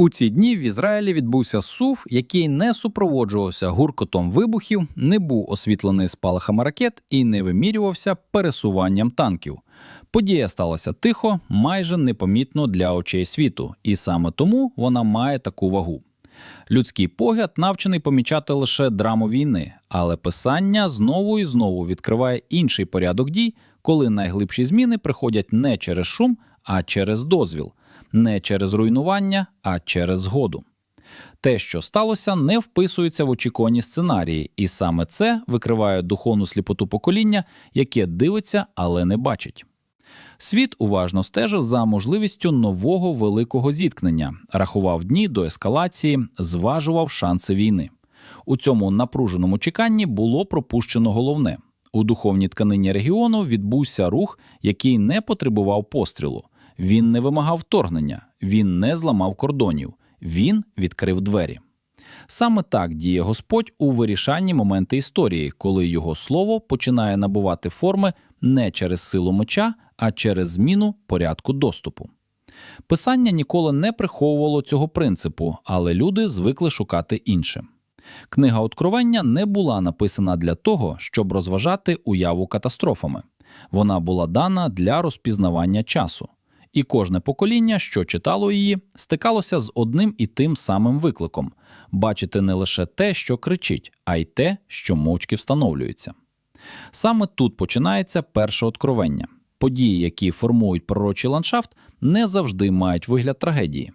У ці дні в Ізраїлі відбувся сув, який не супроводжувався гуркотом вибухів, не був освітлений спалахами ракет і не вимірювався пересуванням танків. Подія сталася тихо, майже непомітно для очей світу, і саме тому вона має таку вагу. Людський погляд навчений помічати лише драму війни, але писання знову і знову відкриває інший порядок дій, коли найглибші зміни приходять не через шум, а через дозвіл, не через руйнування, а через згоду. Те, що сталося, не вписується в очікувані сценарії, і саме це викриває духовну сліпоту покоління, яке дивиться, але не бачить. Світ уважно стежив за можливістю нового великого зіткнення, рахував дні до ескалації, зважував шанси війни. У цьому напруженому чеканні було пропущено головне. У духовній тканині регіону відбувся рух, який не потребував пострілу. Він не вимагав вторгнення, він не зламав кордонів, він відкрив двері. Саме так діє Господь у вирішальні моменти історії, коли його слово починає набувати форми не через силу меча, а через зміну порядку доступу. Писання ніколи не приховувало цього принципу, але люди звикли шукати інше. Книга Откровення не була написана для того, щоб розважати уяву катастрофами. Вона була дана для розпізнавання часу. І кожне покоління, що читало її, стикалося з одним і тим самим викликом бачити не лише те, що кричить, а й те, що мовчки встановлюється. Саме тут починається перше откровення. Події, які формують пророчий ландшафт, не завжди мають вигляд трагедії.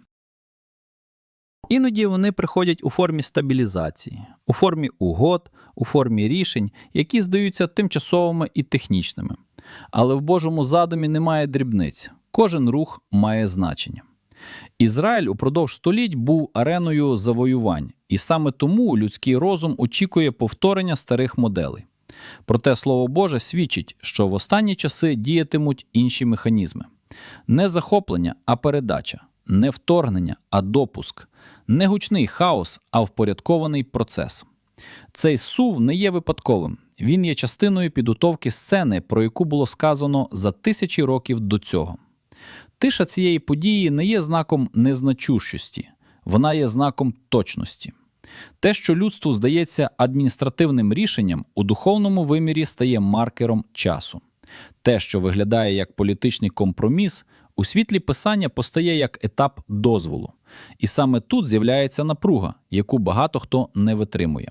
Іноді вони приходять у формі стабілізації, у формі угод, у формі рішень, які здаються тимчасовими і технічними. Але в Божому задумі немає дрібниць, кожен рух має значення. Ізраїль упродовж століть був ареною завоювань, і саме тому людський розум очікує повторення старих моделей. Проте Слово Боже свідчить, що в останні часи діятимуть інші механізми: не захоплення, а передача, не вторгнення, а допуск, не гучний хаос, а впорядкований процес. Цей сув не є випадковим, він є частиною підготовки сцени, про яку було сказано за тисячі років до цього. Тиша цієї події не є знаком незначущості, вона є знаком точності. Те, що людству здається адміністративним рішенням, у духовному вимірі стає маркером часу. Те, що виглядає як політичний компроміс, у світлі писання постає як етап дозволу. І саме тут з'являється напруга, яку багато хто не витримує.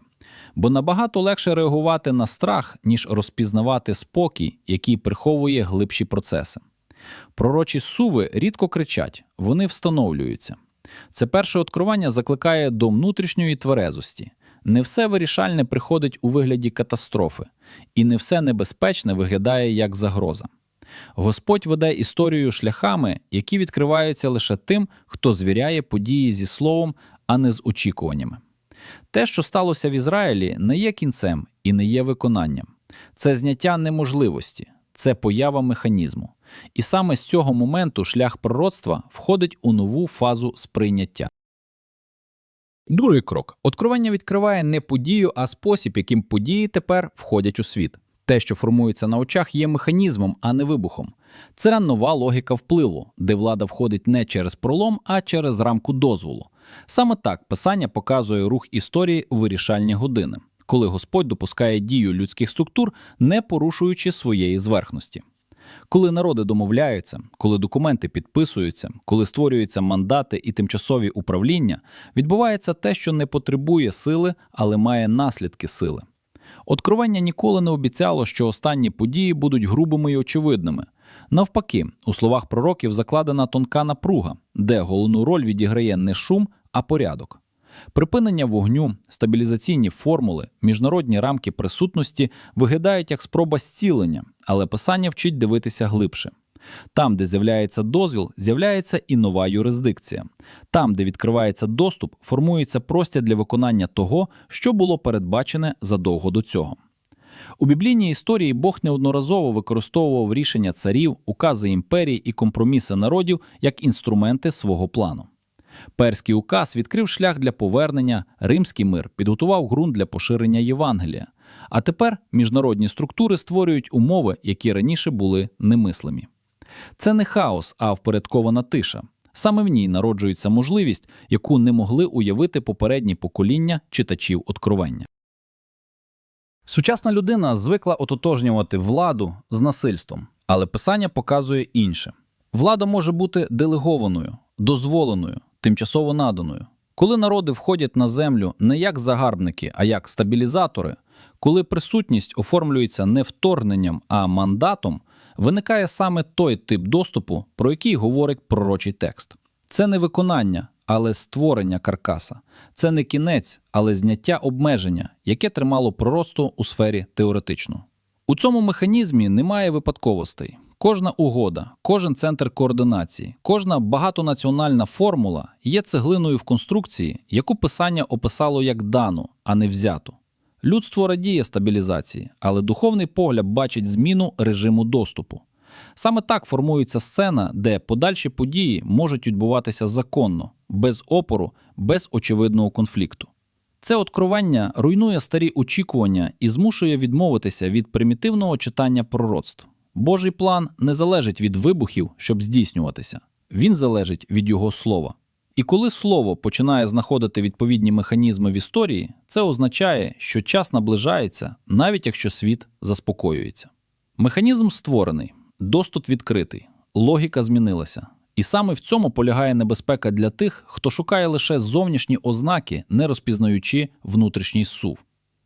Бо набагато легше реагувати на страх, ніж розпізнавати спокій, який приховує глибші процеси. Пророчі суви рідко кричать, вони встановлюються. Це перше откровення закликає до внутрішньої тверезості. Не все вирішальне приходить у вигляді катастрофи, і не все небезпечне виглядає як загроза. Господь веде історію шляхами, які відкриваються лише тим, хто звіряє події зі словом, а не з очікуваннями. Те, що сталося в Ізраїлі, не є кінцем і не є виконанням. Це зняття неможливості, це поява механізму. І саме з цього моменту шлях пророцтва входить у нову фазу сприйняття. Другий крок. Откровення відкриває не подію, а спосіб, яким події тепер входять у світ. Те, що формується на очах, є механізмом, а не вибухом. Це нова логіка впливу, де влада входить не через пролом, а через рамку дозволу. Саме так писання показує рух історії вирішальні години, коли Господь допускає дію людських структур, не порушуючи своєї зверхності. Коли народи домовляються, коли документи підписуються, коли створюються мандати і тимчасові управління, відбувається те, що не потребує сили, але має наслідки сили. Откровення ніколи не обіцяло, що останні події будуть грубими і очевидними. Навпаки, у словах пророків закладена тонка напруга, де головну роль відіграє не шум, а порядок. Припинення вогню, стабілізаційні формули, міжнародні рамки присутності виглядають як спроба зцілення, але писання вчить дивитися глибше. Там, де з'являється дозвіл, з'являється і нова юрисдикція. Там, де відкривається доступ, формується простір для виконання того, що було передбачене задовго до цього. У біблійній історії Бог неодноразово використовував рішення царів, укази імперій і компроміси народів як інструменти свого плану. Перський указ відкрив шлях для повернення, римський мир підготував ґрунт для поширення Євангелія. А тепер міжнародні структури створюють умови, які раніше були немислимі. Це не хаос, а впорядкована тиша. Саме в ній народжується можливість, яку не могли уявити попередні покоління читачів откровення. Сучасна людина звикла ототожнювати владу з насильством, але писання показує інше. Влада може бути делегованою, дозволеною, тимчасово наданою. Коли народи входять на землю не як загарбники, а як стабілізатори, коли присутність оформлюється не вторгненням, а мандатом, виникає саме той тип доступу, про який говорить пророчий текст. Це не виконання, але створення каркаса. Це не кінець, але зняття обмеження, яке тримало пророцтво у сфері теоретично. У цьому механізмі немає випадковостей. Кожна угода, кожен центр координації, кожна багатонаціональна формула є цеглиною в конструкції, яку писання описало як дану, а не взяту. Людство радіє стабілізації, але духовний погляд бачить зміну режиму доступу. Саме так формується сцена, де подальші події можуть відбуватися законно, без опору, без очевидного конфлікту. Це откровення руйнує старі очікування і змушує відмовитися від примітивного читання пророцтв. Божий план не залежить від вибухів, щоб здійснюватися. Він залежить від його слова. І коли слово починає знаходити відповідні механізми в історії, це означає, що час наближається, навіть якщо світ заспокоюється. Механізм створений, доступ відкритий, логіка змінилася. І саме в цьому полягає небезпека для тих, хто шукає лише зовнішні ознаки, не розпізнаючи внутрішній сув.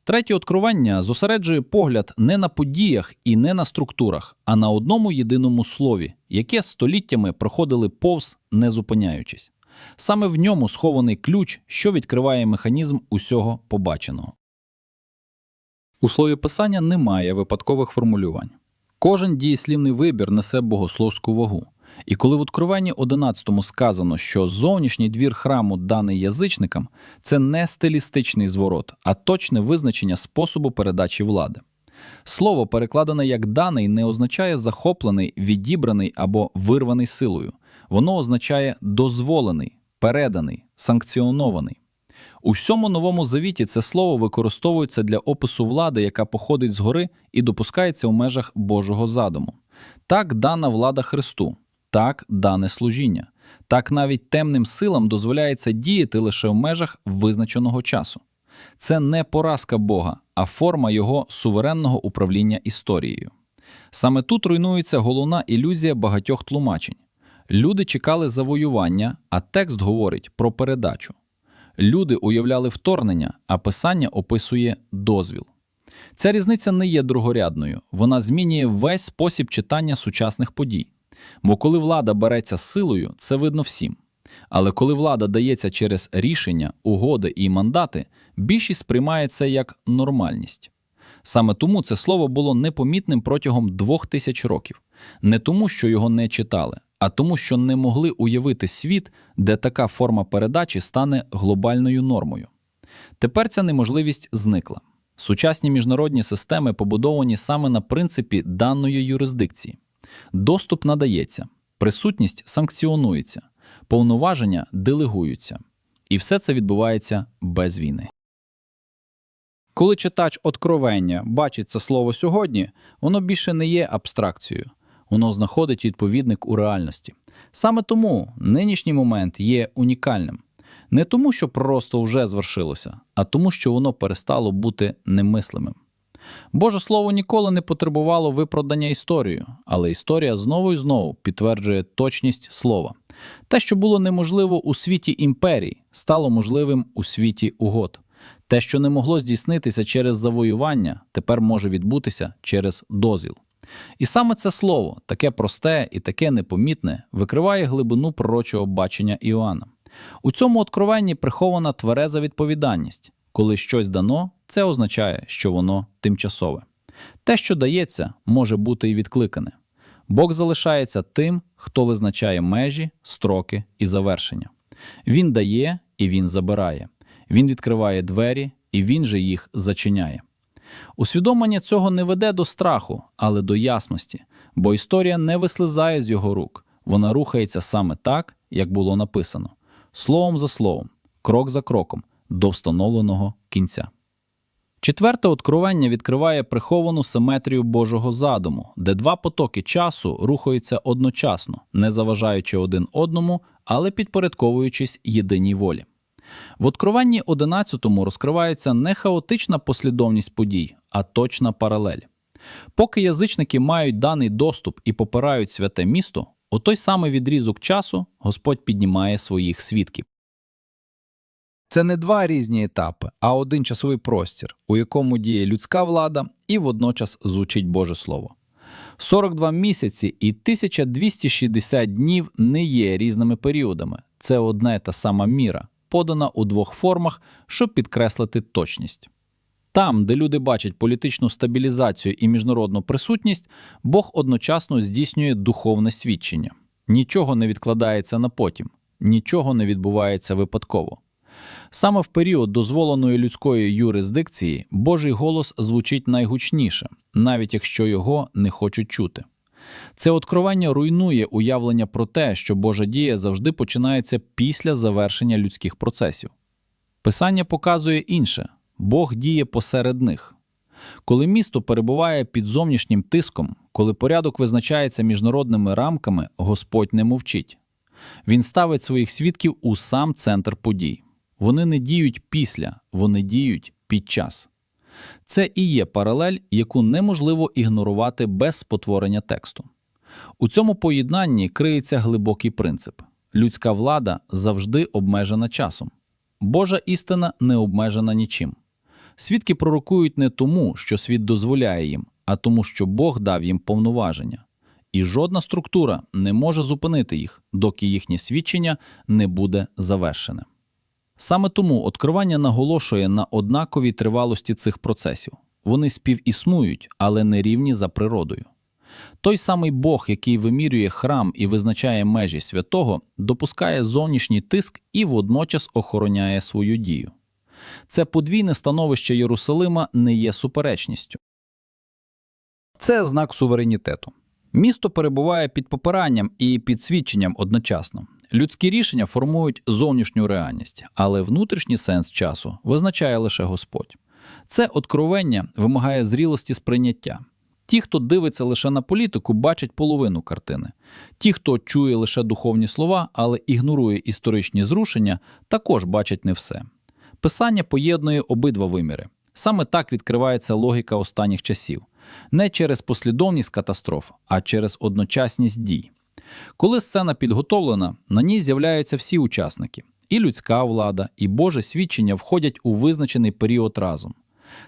Третє откровення зосереджує погляд не на подіях і не на структурах, а на одному єдиному слові, яке століттями проходили повз, не зупиняючись. Саме в ньому схований ключ, що відкриває механізм усього побаченого. У слові писання немає випадкових формулювань. Кожен дієслівний вибір несе богословську вагу. І коли в Откровенні 11 сказано, що зовнішній двір храму даний язичникам, це не стилістичний зворот, а точне визначення способу передачі влади. Слово, перекладене як даний, не означає захоплений, відібраний або вирваний силою. Воно означає дозволений, переданий, санкціонований. У всьому новому завіті це слово використовується для опису влади, яка походить згори і допускається у межах Божого задуму. Так дана влада Христу, так дане служіння, так навіть темним силам дозволяється діяти лише в межах визначеного часу. Це не поразка Бога, а форма його суверенного управління історією. Саме тут руйнується головна ілюзія багатьох тлумачень. Люди чекали завоювання, а текст говорить про передачу. Люди уявляли вторгнення, а писання описує дозвіл. Ця різниця не є другорядною, вона змінює весь спосіб читання сучасних подій. Бо коли влада береться силою, це видно всім. Але коли влада дається через рішення, угоди і мандати, більшість сприймає це як нормальність. Саме тому це слово було непомітним протягом двох тисяч років, не тому, що його не читали, а тому, що не могли уявити світ, де така форма передачі стане глобальною нормою. Тепер ця неможливість зникла. Сучасні міжнародні системи побудовані саме на принципі даної юрисдикції. Доступ надається, присутність санкціонується, повноваження делегуються. І все це відбувається без війни. Коли читач откровення бачить це слово сьогодні, воно більше не є абстракцією, воно знаходить відповідник у реальності. Саме тому нинішній момент є унікальним. Не тому, що пророцтво вже звершилося, а тому, що воно перестало бути немислимим. Боже Слово ніколи не потребувало виправдання історією, але історія знову і знову підтверджує точність слова. Те, що було неможливо у світі імперій, стало можливим у світі угод. Те, що не могло здійснитися через завоювання, тепер може відбутися через дозвіл. І саме це слово, таке просте і таке непомітне, викриває глибину пророчого бачення Іоанна. У цьому откровенні прихована твереза відповідальність. Коли щось дано, це означає, що воно тимчасове. Те, що дається, може бути і відкликане. Бог залишається тим, хто визначає межі, строки і завершення. Він дає і він забирає. Він відкриває двері, і він же їх зачиняє. Усвідомлення цього не веде до страху, але до ясності, бо історія не вислизає з його рук, вона рухається саме так, як було написано, словом за словом, крок за кроком, до встановленого кінця. Четверте откровення відкриває приховану симетрію Божого задуму, де два потоки часу рухаються одночасно, не заважаючи один одному, але підпорядковуючись єдиній волі. В Откровенні 11 розкривається не хаотична послідовність подій, а точна паралель. Поки язичники мають даний доступ і попирають святе місто, у той самий відрізок часу Господь піднімає своїх свідків. Це не два різні етапи, а один часовий простір, у якому діє людська влада і водночас звучить Боже Слово. 42 місяці і 1260 днів не є різними періодами. Це одна та сама міра, подана у двох формах, щоб підкреслити точність. Там, де люди бачать політичну стабілізацію і міжнародну присутність, Бог одночасно здійснює духовне свідчення. Нічого не відкладається на потім, нічого не відбувається випадково. Саме в період дозволеної людської юрисдикції Божий голос звучить найгучніше, навіть якщо його не хочуть чути. Це откровення руйнує уявлення про те, що Божа дія завжди починається після завершення людських процесів. Писання показує інше Бог діє посеред них. Коли місто перебуває під зовнішнім тиском, коли порядок визначається міжнародними рамками, Господь не мовчить. Він ставить своїх свідків у сам центр подій. Вони не діють після, вони діють під час. Це і є паралель, яку неможливо ігнорувати без спотворення тексту. У цьому поєднанні криється глибокий принцип: людська влада завжди обмежена часом. Божа істина не обмежена нічим. Свідки пророкують не тому, що світ дозволяє їм, а тому, що Бог дав їм повноваження. І жодна структура не може зупинити їх, доки їхнє свідчення не буде завершене. Саме тому откривання наголошує на однаковій тривалості цих процесів. Вони співіснують, але не рівні за природою. Той самий Бог, який вимірює храм і визначає межі святого, допускає зовнішній тиск і водночас охороняє свою дію. Це подвійне становище Єрусалима не є суперечністю. Це знак суверенітету. Місто перебуває під попиранням і під свідченням одночасно. Людські рішення формують зовнішню реальність, але внутрішній сенс часу визначає лише Господь. Це откровення вимагає зрілості сприйняття. Ті, хто дивиться лише на політику, бачать половину картини. Ті, хто чує лише духовні слова, але ігнорує історичні зрушення, також бачать не все. Писання поєднує обидва виміри. Саме так відкривається логіка останніх часів, не через послідовність катастроф, а через одночасність дій. Коли сцена підготовлена, на ній з'являються всі учасники: і людська влада, і Боже свідчення входять у визначений період разом.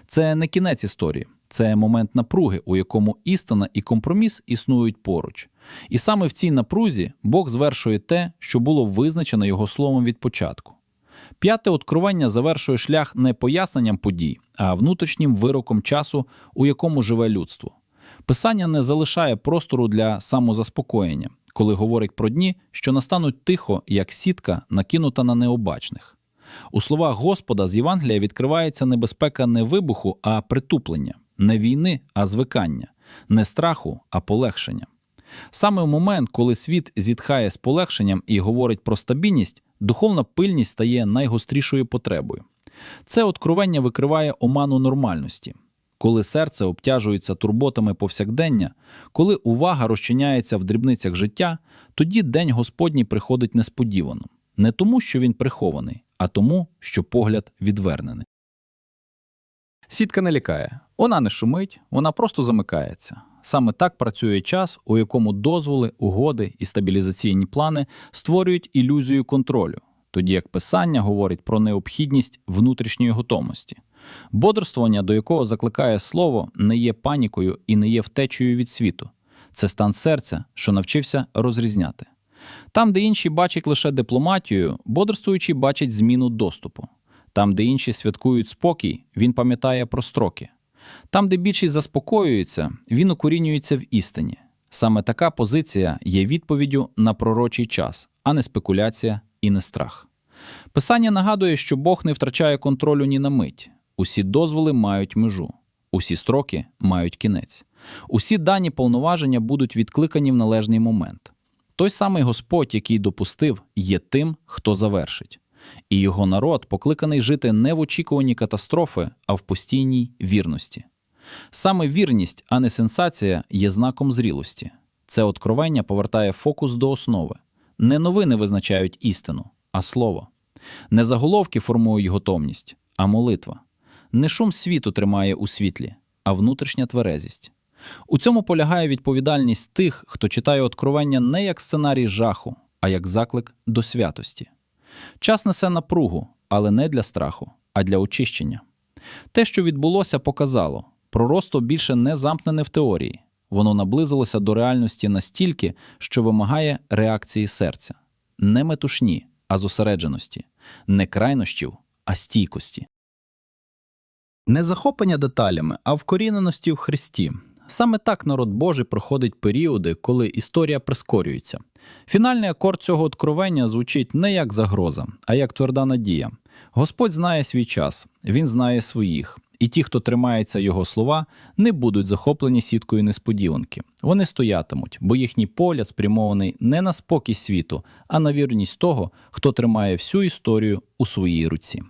Це не кінець історії, це момент напруги, у якому істина і компроміс існують поруч. І саме в цій напрузі Бог звершує те, що було визначено його словом від початку. П'яте откровення завершує шлях не поясненням подій, а внутрішнім вироком часу, у якому живе людство. Писання не залишає простору для самозаспокоєння, коли говорить про дні, що настануть тихо, як сітка, накинута на необачних. У словах Господа з Євангелія відкривається небезпека не вибуху, а притуплення, не війни, а звикання, не страху, а полегшення. Саме в момент, коли світ зітхає з полегшенням і говорить про стабільність, духовна пильність стає найгострішою потребою. Це откровення викриває оману нормальності. Коли серце обтяжується турботами повсякдення, коли увага розчиняється в дрібницях життя, тоді день Господній приходить несподівано, не тому, що він прихований, а тому, що погляд відвернений. Сітка не лякає, вона не шумить, вона просто замикається. Саме так працює час, у якому дозволи, угоди і стабілізаційні плани створюють ілюзію контролю, тоді як писання говорить про необхідність внутрішньої готовності. Бодрствування, до якого закликає слово, не є панікою і не є втечею від світу. Це стан серця, що навчився розрізняти. Там, де інші бачать лише дипломатію, бодрствуючий бачить зміну доступу. Там, де інші святкують спокій, він пам'ятає про строки. Там, де більшість заспокоюється, він укорінюється в істині. Саме така позиція є відповіддю на пророчий час, а не спекуляція і не страх. Писання нагадує, що Бог не втрачає контролю ні на мить. Усі дозволи мають межу, усі строки мають кінець. Усі дані повноваження будуть відкликані в належний момент. Той самий Господь, який допустив, є тим, хто завершить. І його народ покликаний жити не в очікуванні катастрофи, а в постійній вірності. Саме вірність, а не сенсація, є знаком зрілості. Це откровення повертає фокус до основи. Не новини визначають істину, а слово. Не заголовки формують готовність, а молитва. Не шум світу тримає у світлі, а внутрішня тверезість. У цьому полягає відповідальність тих, хто читає откровення не як сценарій жаху, а як заклик до святості. Час несе напругу, але не для страху, а для очищення. Те, що відбулося, показало пророцтво більше не замкнене в теорії, воно наблизилося до реальності настільки, що вимагає реакції серця, не метушні, а зосередженості, не крайнощів, а стійкості. Не захоплення деталями, а вкоріненості в Христі. Саме так народ Божий проходить періоди, коли історія прискорюється. Фінальний акорд цього откровення звучить не як загроза, а як тверда надія. Господь знає свій час, Він знає своїх, і ті, хто тримається його слова, не будуть захоплені сіткою несподіванки. Вони стоятимуть, бо їхній погляд спрямований не на спокій світу, а на вірність того, хто тримає всю історію у своїй руці.